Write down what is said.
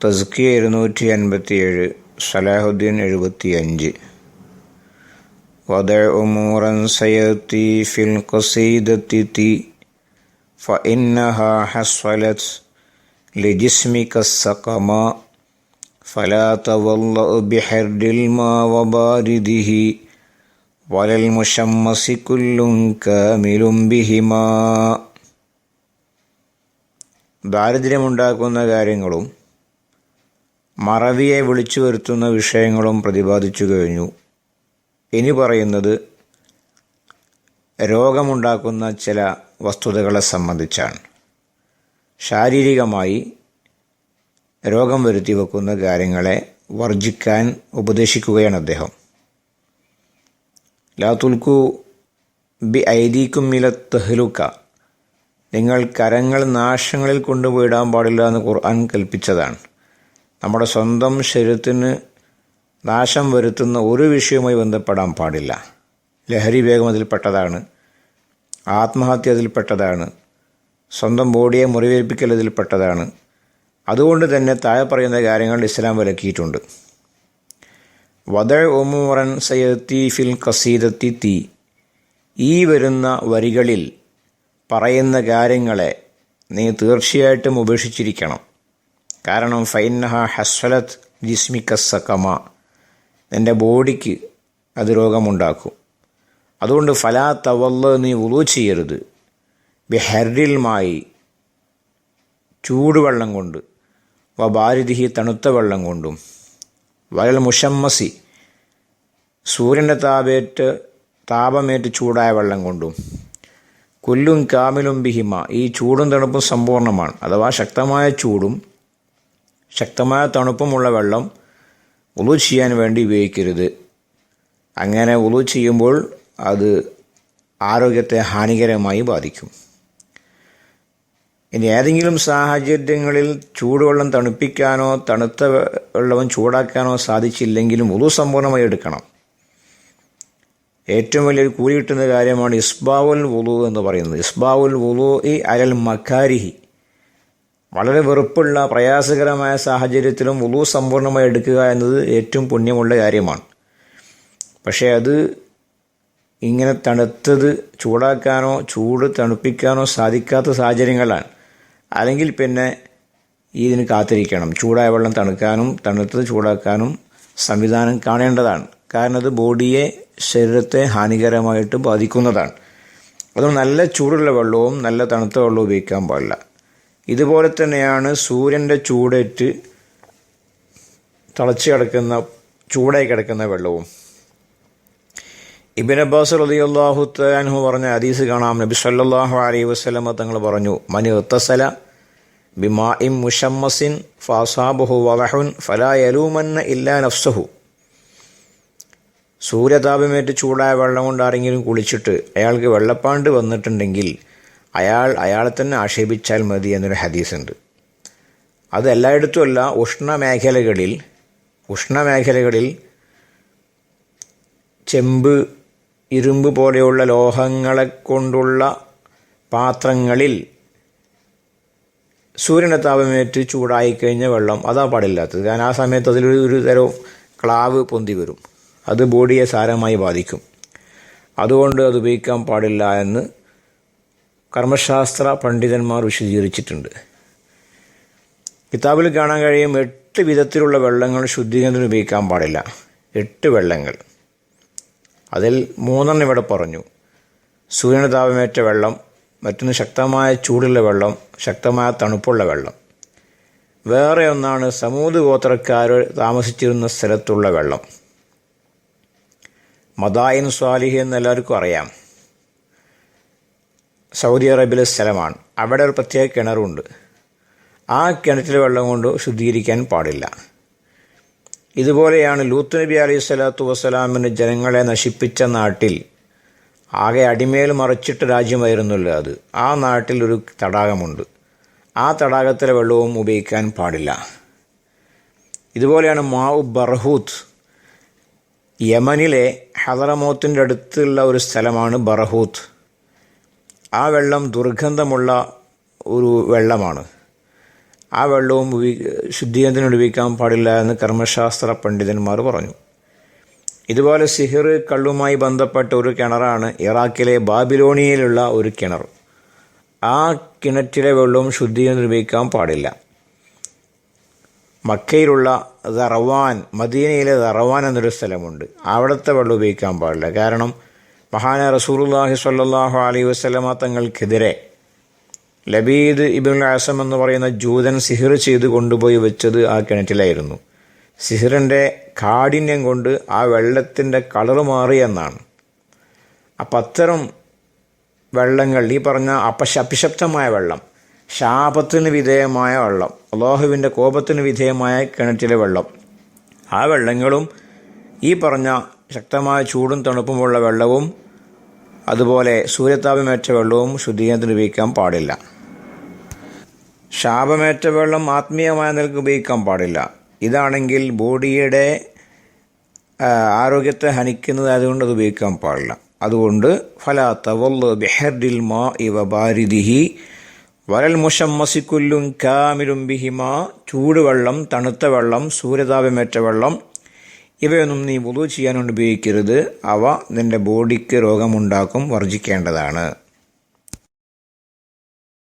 തസ്കിയ ഇരുന്നൂറ്റി അൻപത്തിയേഴ് സലാഹുദ്ദീൻ എഴുപത്തിയഞ്ച് وضع أمورا سيأتي في القصيدة تي فإنها حصلت لجسمك السقما فلا تولأ بحرد الماء وبارده ولا المشمس كل كامل بهما ദാരിദ്ര്യമുണ്ടാക്കുന്ന കാര്യങ്ങളും മറവിയെ വിളിച്ചു വരുത്തുന്ന വിഷയങ്ങളും പ്രതിപാദിച്ചു കഴിഞ്ഞു. ഇനി പറയുന്നത് രോഗമുണ്ടാക്കുന്ന ചില വസ്തുതകളെ സംബന്ധിച്ചാണ്. ശാരീരികമായി രോഗം വരുത്തി വെക്കുന്ന കാര്യങ്ങളെ വർജിക്കാൻ ഉപദേശിക്കുകയാണ് അദ്ദേഹം. ലാതുൽക്കു ബി ഐദീക്കും മില തെഹ്ലുക്ക. നിങ്ങൾ കരങ്ങൾ നാശങ്ങളിൽ കൊണ്ടുപോയിടാൻ പാടില്ല എന്ന് ഖുർആൻ കൽപ്പിച്ചതാണ്. നമ്മുടെ സ്വന്തം ശരീരത്തിന് നാശം വരുത്തുന്ന ഒരു വിഷയവുമായി ബന്ധപ്പെടാൻ പാടില്ല. ലഹരി വേഗം അതിൽപ്പെട്ടതാണ്. ആത്മഹത്യ അതിൽപ്പെട്ടതാണ്. സ്വന്തം ബോഡിയെ മുറിവേൽപ്പിക്കൽ അതിൽപ്പെട്ടതാണ്. അതുകൊണ്ട് തന്നെ താഴെ പറയുന്ന കാര്യങ്ങൾ ഇസ്ലാം വിലക്കിയിട്ടുണ്ട്. വദ ഒമൂറൻ സയ്യത്തി ഫിൽ കസീദത്തി തീ. ഈ വരുന്ന വരികളിൽ പറയുന്ന കാര്യങ്ങളെ നീ തീർച്ചയായിട്ടും ഉപേക്ഷിച്ചിരിക്കണം. കാരണം ഫൈനഹ ഹസ്വലത്ത് ജിസ്മിക്കസക്കമ നിന്റെ ബോഡിക്ക് അത് രോഗമുണ്ടാക്കും. അതുകൊണ്ട് ഫലാ തവല്ല നീ ഉളു ചെയ്യരുത്. ബിഹരിൽമായി ചൂടുവെള്ളം കൊണ്ട് വ ബാരിദിഹി തണുത്ത വെള്ളം കൊണ്ടും വയൽ മുഷമ്മസി സൂര്യന്റെ താപേറ്റ് താപമേറ്റ് ചൂടായ വെള്ളം കൊണ്ടും കൊല്ലും കാമിലും ബിഹിമ. ഈ ചൂടും തണുപ്പും സമ്പൂർണമാണ് അഥവാ ശക്തമായ ചൂടും ശക്തമായ തണുപ്പുമുള്ള വെള്ളം ഉളു ചെയ്യാൻ വേണ്ടി ഉപയോഗിക്കരുത്. അങ്ങനെ ഉളു ചെയ്യുമ്പോൾ അത് ആരോഗ്യത്തെ ഹാനികരമായി ബാധിക്കും. ഇനി ഏതെങ്കിലും സാഹചര്യങ്ങളിൽ ചൂടുവെള്ളം തണുപ്പിക്കാനോ തണുത്ത വെള്ളവും ചൂടാക്കാനോ സാധിച്ചില്ലെങ്കിലും ഉളു സമ്പൂർണമായി എടുക്കണം. ഏറ്റവും വലിയൊരു കൂലി കിട്ടുന്ന കാര്യമാണ് ഇസ്ബാവുൽ വുളു എന്ന് പറയുന്നത്. ഇസ്ബാവുൽ വുളു ഇ അരൽ മക്കാരിഹി വളരെ വെറുപ്പുള്ള പ്രയാസകരമായ സാഹചര്യത്തിലും വുളു സമ്പൂർണമായി എടുക്കുക എന്നത് ഏറ്റവും പുണ്യമുള്ള കാര്യമാണ്. പക്ഷേ അത് ഇങ്ങനെ തണുത്തത് ചൂടാക്കാനോ ചൂട് തണുപ്പിക്കാനോ സാധിക്കാത്ത സാഹചര്യങ്ങളാണ്. അല്ലെങ്കിൽ പിന്നെ ഇതിന് കാത്തിരിക്കണം. ചൂടായ വെള്ളം തണുക്കാനും തണുത്തത് ചൂടാക്കാനും സംവിധാനം കാണേണ്ടതാണ്. കാരണം അത് ബോഡിയെ ശരീരത്തെ ഹാനികരമായിട്ട് ബാധിക്കുന്നതാണ്. അതുകൊണ്ട് നല്ല ചൂടുള്ള വെള്ളവും നല്ല തണുത്ത വെള്ളവും ഉപയോഗിക്കാൻ പാടില്ല. ഇതുപോലെ തന്നെയാണ് സൂര്യന്റെ ചൂടേറ്റ് തളച്ച് കിടക്കുന്ന ചൂടായി കിടക്കുന്ന വെള്ളവും. ഇബിൻ അബ്ബാസ് റളിയല്ലാഹു തലാൻഹു പറഞ്ഞ ഹദീസ് കാണാം. നബി സല്ലാഹു അലൈഹി വസ്ലമ തങ്ങൾ പറഞ്ഞു മനു മനി ബിമാ ഇം മുഷമ്മസിൻ ഫാസാബുഹു വലഹുൻ ഫലാ യലൂമന്ന ഇല്ലാ നഫ്സഹു. സൂര്യതാപമേറ്റ് ചൂടായ വെള്ളം കൊണ്ട് ആരെങ്കിലും കുളിച്ചിട്ട് അയാൾക്ക് വെള്ളപ്പാണ്ട് വന്നിട്ടുണ്ടെങ്കിൽ അയാൾ അയാളെ തന്നെ ആക്ഷേപിച്ചാൽ മതി എന്നൊരു ഹദീസുണ്ട്. അത് എല്ലായിടത്തുമല്ല ഉഷ്ണമേഖലകളിൽ ഉഷ്ണമേഖലകളിൽ ചെമ്പ് ഇരുമ്പ് പോലെയുള്ള ലോഹങ്ങളെ കൊണ്ടുള്ള പാത്രങ്ങളിൽ സൂര്യന്റെ താപമേറ്റ് ചൂടായി കഴിഞ്ഞ വെള്ളം അതാ പാടില്ലാത്തത്. കാരണം ആ സമയത്ത് അതിലൊരു ഒരു തരം ക്ലാവ് പൊന്തി വരും. അത് ബോഡിയെ സാരമായി ബാധിക്കും. അതുകൊണ്ട് അത് ഉപയോഗിക്കാൻ പാടില്ല എന്ന് കർമ്മശാസ്ത്ര പണ്ഡിതന്മാർ വിശദീകരിച്ചിട്ടുണ്ട്. കിതാബിൽ കാണാൻ കഴിയും എട്ട് വിധത്തിലുള്ള വെള്ളങ്ങൾ ശുദ്ധീകരണത്തിന് ഉപയോഗിക്കാൻ പാടില്ല. എട്ട് വെള്ളങ്ങൾ. അതിൽ മൂന്നെണ്ണം ഇവിടെ പറഞ്ഞു. സൂര്യന് താപമേറ്റ വെള്ളം മറ്റൊന്ന് ശക്തമായ ചൂടുള്ള വെള്ളം ശക്തമായ തണുപ്പുള്ള വെള്ളം. വേറെ ഒന്നാണ് സമൂത് ഗോത്രക്കാർ താമസിച്ചിരുന്ന സ്ഥലത്തുള്ള വെള്ളം. മദായൻ സ്വാലിഹി എന്ന് എല്ലാവർക്കും അറിയാം. സൗദി അറേബ്യയിലെ സ്ഥലമാണ്. അവിടെ ഒരു പ്രത്യേക കിണറുണ്ട്. ആ കിണറ്റിലെ വെള്ളം കൊണ്ട് ശുദ്ധീകരിക്കാൻ പാടില്ല. ഇതുപോലെയാണ് ലൂത്ത് നബി അലൈഹി സ്വലാത്തു വസ്സലാമിന് ജനങ്ങളെ നശിപ്പിച്ച നാട്ടിൽ ആകെ അടിമേൽ മറച്ചിട്ട് രാജ്യമായിരുന്നല്ലോ അത്. ആ നാട്ടിൽ ഒരു തടാകമുണ്ട്. ആ തടാകത്തിലെ വെള്ളവും ഉപയോഗിക്കാൻ പാടില്ല. ഇതുപോലെയാണ് മാവു ബർഹൂത്ത്. യമനിലെ ഹദറമോത്തിന്റെ അടുത്തുള്ള ഒരു സ്ഥലമാണ് ബർഹൂത്ത്. ആ വെള്ളം ദുർഗന്ധമുള്ള ഒരു വെള്ളമാണ്. ആ വെള്ളവും ശുദ്ധീകരണത്തിന് ഉപയോഗിക്കാൻ പാടില്ല എന്ന് കർമ്മശാസ്ത്ര പണ്ഡിതന്മാർ പറഞ്ഞു. ഇതുപോലെ സിഹിർ കള്ളുമായി ബന്ധപ്പെട്ട ഒരു കിണറാണ് ഇറാഖിലെ ബാബിലോണിയയിലുള്ള ഒരു കിണർ. ആ കിണറ്റിലെ വെള്ളവും ശുദ്ധീകരണം ഉപയോഗിക്കാൻ പാടില്ല. മക്കയിലുള്ള ദറവാൻ മദീനയിലെ ദറവാൻ എന്നൊരു സ്ഥലമുണ്ട്. അവിടുത്തെ വെള്ളം ഉപയോഗിക്കാൻ പാടില്ല. കാരണം മഹാന റസൂലുല്ലാഹി സ്വല്ലല്ലാഹു അലൈഹി വസ്ലമ തങ്ങൾക്കെതിരെ ലബീദ് ഇബിൻ ആസം എന്ന് പറയുന്ന ജൂതൻ സിഹിർ ചെയ്ത് കൊണ്ടുപോയി വെച്ചത് ആ കിണറ്റിലായിരുന്നു. സിഹിറിന്റെ കാഠിന്യം കൊണ്ട് ആ വെള്ളത്തിന്റെ കളർ മാറി എന്നാണ്. അപ്പം അത്തരം വെള്ളങ്ങൾ ഈ പറഞ്ഞ അപശ അപിശബ്ദമായ വെള്ളം ശാപത്തിന് വിധേയമായ വെള്ളം അള്ളാഹുവിന്റെ കോപത്തിന് വിധേയമായ കിണറ്റിലെ വെള്ളം ആ വെള്ളങ്ങളും ഈ പറഞ്ഞ ശക്തമായ ചൂടും തണുപ്പുമുള്ള വെള്ളവും അതുപോലെ സൂര്യതാപമേറ്റ വെള്ളവും ശുദ്ധീകരണത്തിന് ഉപയോഗിക്കാൻ പാടില്ല. ശാപമേറ്റ വെള്ളം ആത്മീയമായ നിലയ്ക്ക് ഉപയോഗിക്കാൻ പാടില്ല. ഇതാണെങ്കിൽ ബോഡിയുടെ ആരോഗ്യത്തെ ഹനിക്കുന്നത് അതുകൊണ്ട് അത് ഉപയോഗിക്കാൻ പാടില്ല. അതുകൊണ്ട് ഫല തവൽ ബെഹർഡിൽ മാ ഇവ ബാരിദിഹി വരൽ മുഷമ്മസിക്കുല്ലും കാമിലും ബിഹിമ. ചൂടുവെള്ളം തണുത്ത വെള്ളം സൂര്യതാപമേറ്റ വെള്ളം ഇവയൊന്നും നീ വുളു ചെയ്യാൻ ഉപയോഗിക്കരുത് അവ നിന്റെ ബോഡിക്ക് രോഗമുണ്ടാക്കും വർജിക്കേണ്ടതാണ്